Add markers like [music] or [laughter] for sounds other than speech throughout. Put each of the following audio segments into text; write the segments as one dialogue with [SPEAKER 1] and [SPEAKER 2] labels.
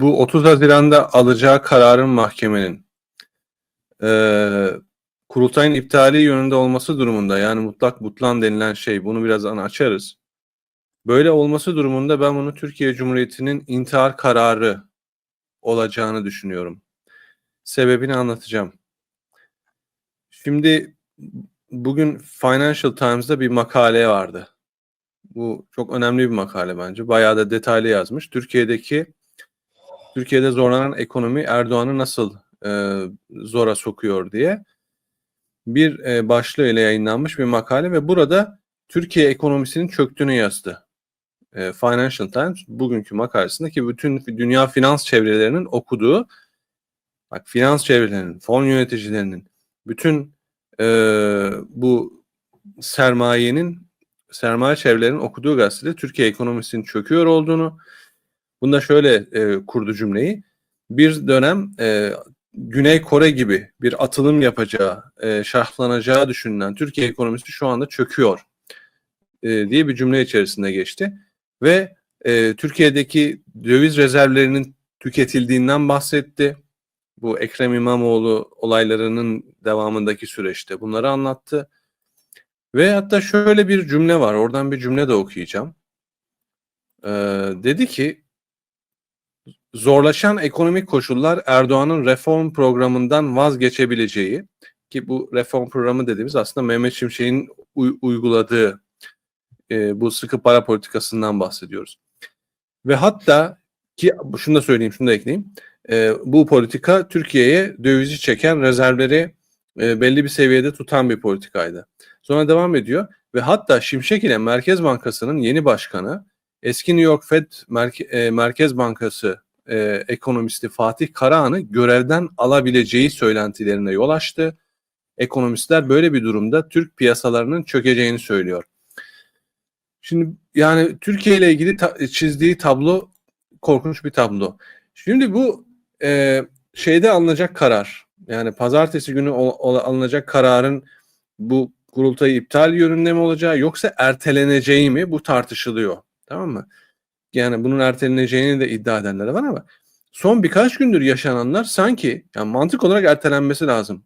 [SPEAKER 1] bu 30 Haziran'da alacağı kararın mahkemenin eee, kurultayın iptali yönünde olması durumunda yani mutlak butlan denilen şey bunu birazdan açarız. Böyle olması durumunda ben bunu Türkiye Cumhuriyeti'nin intihar kararı olacağını düşünüyorum. Sebebini anlatacağım. Şimdi bugün Financial Times'da bir makale vardı. Bu çok önemli bir makale bence. Bayağı da detaylı yazmış. Türkiye'deki Türkiye'de zorlanan ekonomi Erdoğan'ı nasıl e, zora sokuyor diye bir e, başlığıyla yayınlanmış bir makale ve burada Türkiye ekonomisinin çöktüğünü yazdı. E, Financial Times bugünkü makalesinde ki bütün dünya finans çevrelerinin okuduğu bak finans çevrelerinin, fon yöneticilerinin bütün e, bu sermayenin sermaye çevrelerinin okuduğu gazetede Türkiye ekonomisinin çöküyor olduğunu bunda şöyle e, kurdu cümleyi. Bir dönem e, Güney Kore gibi bir atılım yapacağı, e, şahlanacağı düşünülen Türkiye ekonomisi şu anda çöküyor e, diye bir cümle içerisinde geçti. Ve e, Türkiye'deki döviz rezervlerinin tüketildiğinden bahsetti. Bu Ekrem İmamoğlu olaylarının devamındaki süreçte bunları anlattı. Ve hatta şöyle bir cümle var. Oradan bir cümle de okuyacağım. Ee, dedi ki zorlaşan ekonomik koşullar Erdoğan'ın reform programından vazgeçebileceği ki bu reform programı dediğimiz aslında Mehmet Şimşek'in uy- uyguladığı e, bu sıkı para politikasından bahsediyoruz. Ve hatta ki şunu da söyleyeyim, şunu da ekleyeyim. E, bu politika Türkiye'ye dövizi çeken rezervleri e, belli bir seviyede tutan bir politikaydı. Sonra devam ediyor ve hatta Şimşek ile Merkez Bankası'nın yeni başkanı eski New York Fed Merke, e, Merkez Bankası e, ekonomisti Fatih Karahan'ı görevden alabileceği söylentilerine yol açtı. Ekonomistler böyle bir durumda Türk piyasalarının çökeceğini söylüyor. Şimdi yani Türkiye ile ilgili ta- çizdiği tablo korkunç bir tablo. Şimdi bu e, şeyde alınacak karar yani pazartesi günü alınacak kararın bu kurultayı iptal yönünde mi olacağı yoksa erteleneceği mi bu tartışılıyor. Tamam mı? Yani bunun erteleneceğini de iddia edenler var ama son birkaç gündür yaşananlar sanki yani mantık olarak ertelenmesi lazım.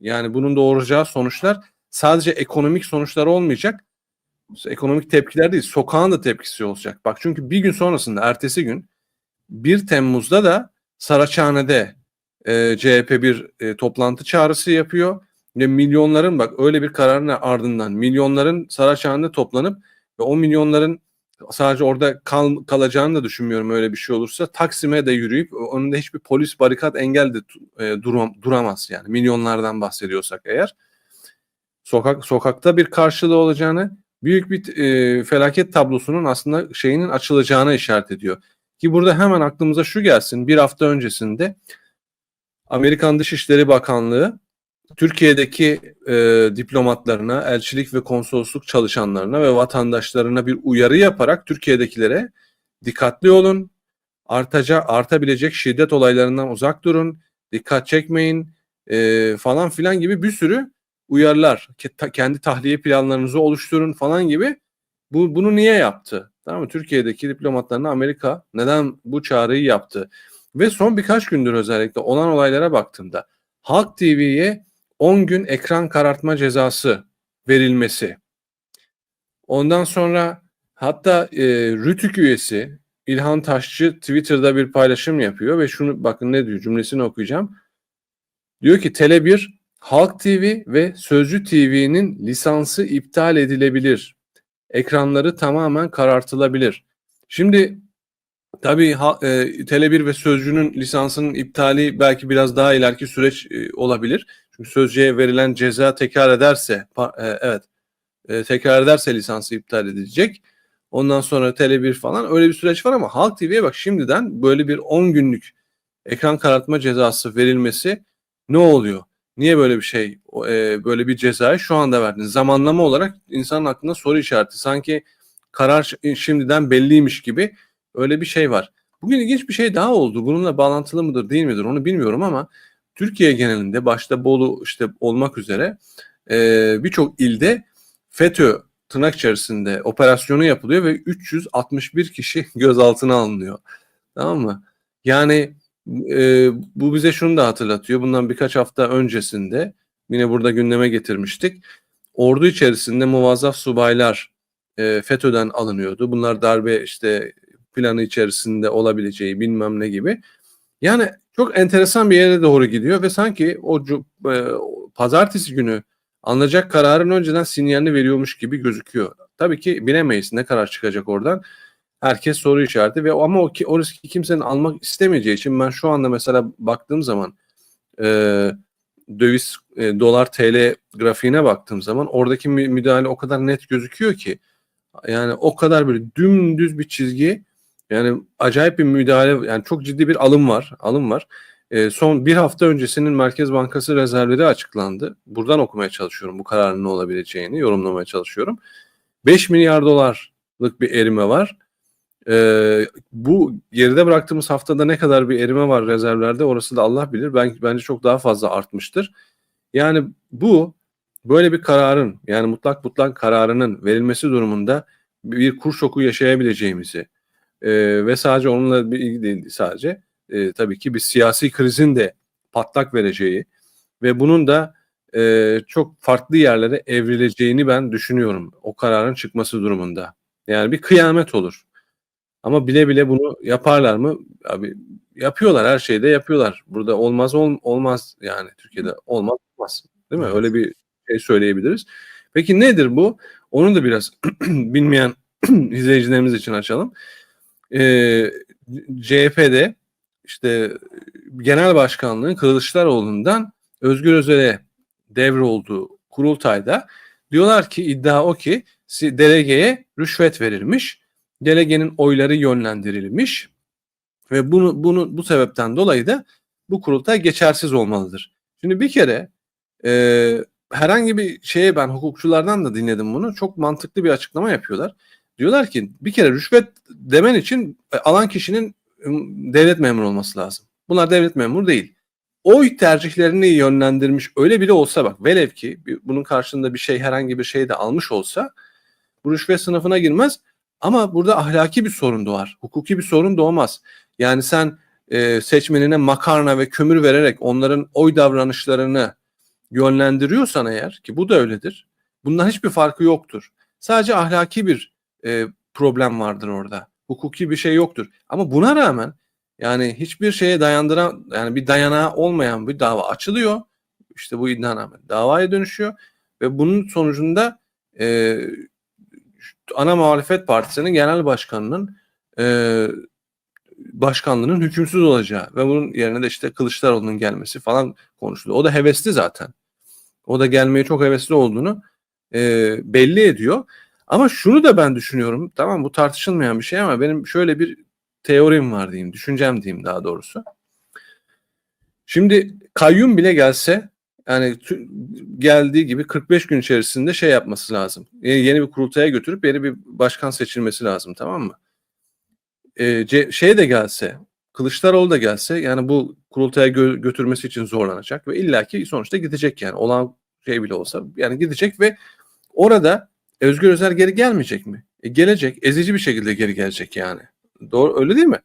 [SPEAKER 1] Yani bunun doğuracağı sonuçlar sadece ekonomik sonuçlar olmayacak. Ekonomik tepkiler değil, sokağın da tepkisi olacak. Bak çünkü bir gün sonrasında ertesi gün 1 Temmuz'da da Saraçhane'de e, CHP bir e, toplantı çağrısı yapıyor ve milyonların bak öyle bir kararın ardından milyonların Saraçhane'de toplanıp ve o milyonların sadece orada kal, kalacağını da düşünmüyorum öyle bir şey olursa Taksim'e de yürüyüp önünde hiçbir polis barikat engel de e, duram, duramaz yani milyonlardan bahsediyorsak eğer sokak sokakta bir karşılığı olacağını büyük bir e, felaket tablosunun aslında şeyinin açılacağına işaret ediyor. Ki burada hemen aklımıza şu gelsin bir hafta öncesinde Amerikan Dışişleri Bakanlığı Türkiye'deki e, diplomatlarına, elçilik ve konsolosluk çalışanlarına ve vatandaşlarına bir uyarı yaparak Türkiye'dekilere dikkatli olun, artaca, artabilecek şiddet olaylarından uzak durun, dikkat çekmeyin e, falan filan gibi bir sürü uyarılar, kendi tahliye planlarınızı oluşturun falan gibi. Bu bunu niye yaptı? Tamam mı? Türkiye'deki diplomatlarına Amerika neden bu çağrıyı yaptı? Ve son birkaç gündür özellikle olan olaylara baktığımda Halk TV'ye 10 gün ekran karartma cezası verilmesi. Ondan sonra hatta e, Rütük üyesi İlhan Taşçı Twitter'da bir paylaşım yapıyor ve şunu bakın ne diyor cümlesini okuyacağım. Diyor ki Tele1 Halk TV ve Sözcü TV'nin lisansı iptal edilebilir. Ekranları tamamen karartılabilir. Şimdi tabii ha, e, Tele1 ve Sözcü'nün lisansının iptali belki biraz daha ileriki süreç e, olabilir. Çünkü Sözcü'ye verilen ceza tekrar ederse pa, e, evet e, tekrar ederse lisansı iptal edilecek. Ondan sonra Tele1 falan öyle bir süreç var ama Halk TV'ye bak şimdiden böyle bir 10 günlük ekran karartma cezası verilmesi ne oluyor? Niye böyle bir şey, e, böyle bir cezayı şu anda verdiniz? Zamanlama olarak insanın aklında soru işareti. Sanki karar şimdiden belliymiş gibi öyle bir şey var. Bugün ilginç bir şey daha oldu. Bununla bağlantılı mıdır değil midir onu bilmiyorum ama Türkiye genelinde başta Bolu işte olmak üzere e, birçok ilde FETÖ tırnak içerisinde operasyonu yapılıyor ve 361 kişi [laughs] gözaltına alınıyor. Tamam mı? Yani e, bu bize şunu da hatırlatıyor. Bundan birkaç hafta öncesinde yine burada gündeme getirmiştik. Ordu içerisinde muvazzaf subaylar e, FETÖ'den alınıyordu. Bunlar darbe işte planı içerisinde olabileceği bilmem ne gibi. Yani çok enteresan bir yere doğru gidiyor ve sanki o e, pazartesi günü alınacak kararın önceden sinyalini veriyormuş gibi gözüküyor. Tabii ki bilemeyiz ne karar çıkacak oradan. Herkes soru işareti ve ama o, o riski kimsenin almak istemeyeceği için ben şu anda mesela baktığım zaman e, döviz e, dolar TL grafiğine baktığım zaman oradaki mü- müdahale o kadar net gözüküyor ki yani o kadar böyle dümdüz bir çizgi yani acayip bir müdahale yani çok ciddi bir alım var alım var. E, son bir hafta öncesinin Merkez Bankası rezervleri açıklandı. Buradan okumaya çalışıyorum bu kararın ne olabileceğini yorumlamaya çalışıyorum. 5 milyar dolarlık bir erime var. Ee, bu geride bıraktığımız haftada ne kadar bir erime var rezervlerde orası da Allah bilir. Ben bence çok daha fazla artmıştır. Yani bu böyle bir kararın yani mutlak mutlak kararının verilmesi durumunda bir kur şoku yaşayabileceğimizi e, ve sadece onunla bir ilgili değil sadece e, tabii ki bir siyasi krizin de patlak vereceği ve bunun da e, çok farklı yerlere evrileceğini ben düşünüyorum o kararın çıkması durumunda. Yani bir kıyamet olur. Ama bile bile bunu yaparlar mı? Abi yapıyorlar her şeyde yapıyorlar. Burada olmaz ol, olmaz yani Türkiye'de olmaz olmaz. Değil mi? Öyle bir şey söyleyebiliriz. Peki nedir bu? Onu da biraz [clears throat] bilmeyen [clears throat] izleyicilerimiz için açalım. Ee, CHP'de işte genel başkanlığın Kılıçdaroğlu'ndan Özgür Özel'e devrolduğu kurultayda diyorlar ki iddia o ki delegeye rüşvet verilmiş. Delegenin oyları yönlendirilmiş ve bunu bunu bu sebepten dolayı da bu kurultay geçersiz olmalıdır. Şimdi bir kere e, herhangi bir şeye ben hukukçulardan da dinledim bunu. Çok mantıklı bir açıklama yapıyorlar. Diyorlar ki bir kere rüşvet demen için e, alan kişinin devlet memuru olması lazım. Bunlar devlet memuru değil. Oy tercihlerini yönlendirmiş öyle biri olsa bak velev ki bunun karşılığında bir şey herhangi bir şey de almış olsa bu rüşvet sınıfına girmez. Ama burada ahlaki bir sorun doğar. Hukuki bir sorun doğmaz. Yani sen e, seçmenine makarna ve kömür vererek onların oy davranışlarını yönlendiriyorsan eğer ki bu da öyledir. Bundan hiçbir farkı yoktur. Sadece ahlaki bir e, problem vardır orada. Hukuki bir şey yoktur. Ama buna rağmen yani hiçbir şeye dayandıran yani bir dayanağı olmayan bir dava açılıyor. İşte bu iddianame davaya dönüşüyor ve bunun sonucunda e, ana muhalefet partisinin genel başkanının e, başkanlığının hükümsüz olacağı ve bunun yerine de işte Kılıçdaroğlu'nun gelmesi falan konuşuluyor. O da hevesli zaten. O da gelmeye çok hevesli olduğunu e, belli ediyor. Ama şunu da ben düşünüyorum. Tamam bu tartışılmayan bir şey ama benim şöyle bir teorim var diyeyim. Düşüncem diyeyim daha doğrusu. Şimdi kayyum bile gelse yani geldiği gibi 45 gün içerisinde şey yapması lazım. Yeni, bir kurultaya götürüp yeni bir başkan seçilmesi lazım tamam mı? Ee, şey de gelse, Kılıçdaroğlu da gelse yani bu kurultaya gö- götürmesi için zorlanacak ve illaki sonuçta gidecek yani olan şey bile olsa yani gidecek ve orada Özgür Özel geri gelmeyecek mi? E, gelecek. Ezici bir şekilde geri gelecek yani. Doğru öyle değil mi?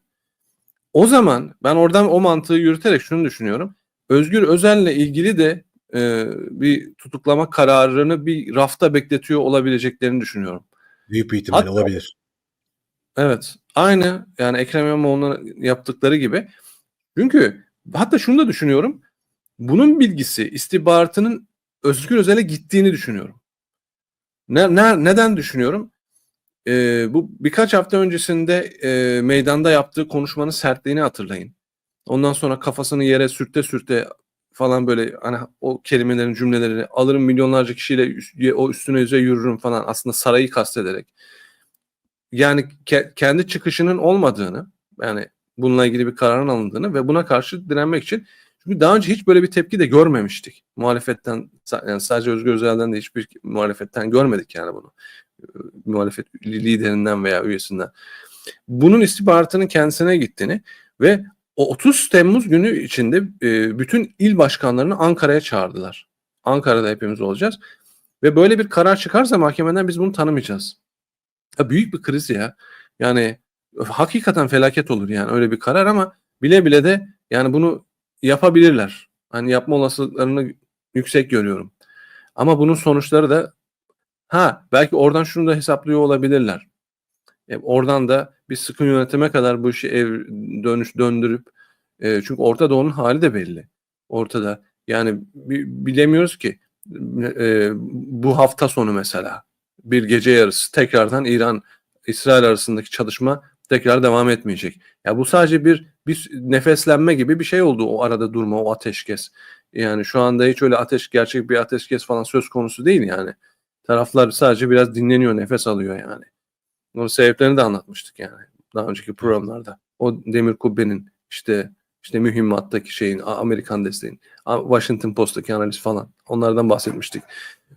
[SPEAKER 1] O zaman ben oradan o mantığı yürüterek şunu düşünüyorum. Özgür Özel'le ilgili de e, bir tutuklama kararını bir rafta bekletiyor olabileceklerini düşünüyorum.
[SPEAKER 2] Büyük bir ihtimal
[SPEAKER 1] Hatta-
[SPEAKER 2] olabilir.
[SPEAKER 1] Evet. Aynı yani Ekrem İmamoğlu'nun yaptıkları gibi. Çünkü hatta şunu da düşünüyorum. Bunun bilgisi istihbaratının Özgür Özel'e gittiğini düşünüyorum. Ne, ne- neden düşünüyorum? Ee, bu birkaç hafta öncesinde e, meydanda yaptığı konuşmanın sertliğini hatırlayın. Ondan sonra kafasını yere sürte sürte falan böyle hani o kelimelerin cümleleri alırım milyonlarca kişiyle üst- o üstüne yüze yürürüm falan aslında sarayı kastederek yani ke- kendi çıkışının olmadığını yani bununla ilgili bir kararın alındığını ve buna karşı direnmek için çünkü daha önce hiç böyle bir tepki de görmemiştik. Muhalefetten yani sadece Özgür Özel'den de hiçbir muhalefetten görmedik yani bunu. Ee, Muhalefet liderinden veya üyesinden. Bunun istihbaratının kendisine gittiğini ve o 30 Temmuz günü içinde e, bütün il başkanlarını Ankara'ya çağırdılar. Ankara'da hepimiz olacağız. Ve böyle bir karar çıkarsa mahkemeden biz bunu tanımayacağız. Ya büyük bir kriz ya. Yani hakikaten felaket olur yani öyle bir karar ama bile bile de yani bunu yapabilirler. Hani yapma olasılıklarını yüksek görüyorum. Ama bunun sonuçları da ha belki oradan şunu da hesaplıyor olabilirler. E, oradan da bir sıkı yönetime kadar bu işi ev dönüş döndürüp e, çünkü Orta Doğu'nun hali de belli. Ortada. Yani bi- bilemiyoruz ki e, bu hafta sonu mesela bir gece yarısı tekrardan İran İsrail arasındaki çalışma tekrar devam etmeyecek. Ya bu sadece bir bir nefeslenme gibi bir şey oldu o arada durma, o ateşkes. Yani şu anda hiç öyle ateş gerçek bir ateşkes falan söz konusu değil yani. Taraflar sadece biraz dinleniyor, nefes alıyor yani. Onun sebeplerini de anlatmıştık yani daha önceki programlarda. O demir kubbenin işte işte mühimmattaki şeyin, Amerikan desteğin, Washington Post'taki analiz falan onlardan bahsetmiştik.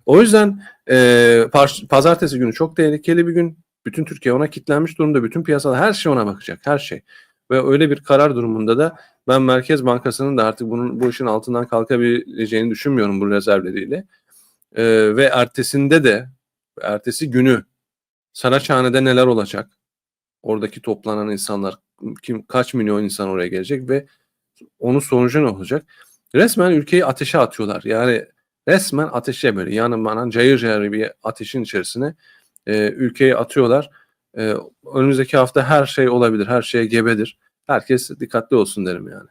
[SPEAKER 1] O yüzden e, pazartesi günü çok tehlikeli bir gün. Bütün Türkiye ona kilitlenmiş durumda. Bütün piyasada her şey ona bakacak. Her şey. Ve öyle bir karar durumunda da ben Merkez Bankası'nın da artık bunun bu işin altından kalkabileceğini düşünmüyorum bu rezervleriyle. E, ve ertesinde de ertesi günü Saraçhane'de neler olacak? Oradaki toplanan insanlar kim kaç milyon insan oraya gelecek ve onun sonucu ne olacak? Resmen ülkeyi ateşe atıyorlar. Yani resmen ateşe böyle yanı bana cayır cayır bir ateşin içerisine e, ülkeyi atıyorlar. E, önümüzdeki hafta her şey olabilir. Her şeye gebedir. Herkes dikkatli olsun derim yani.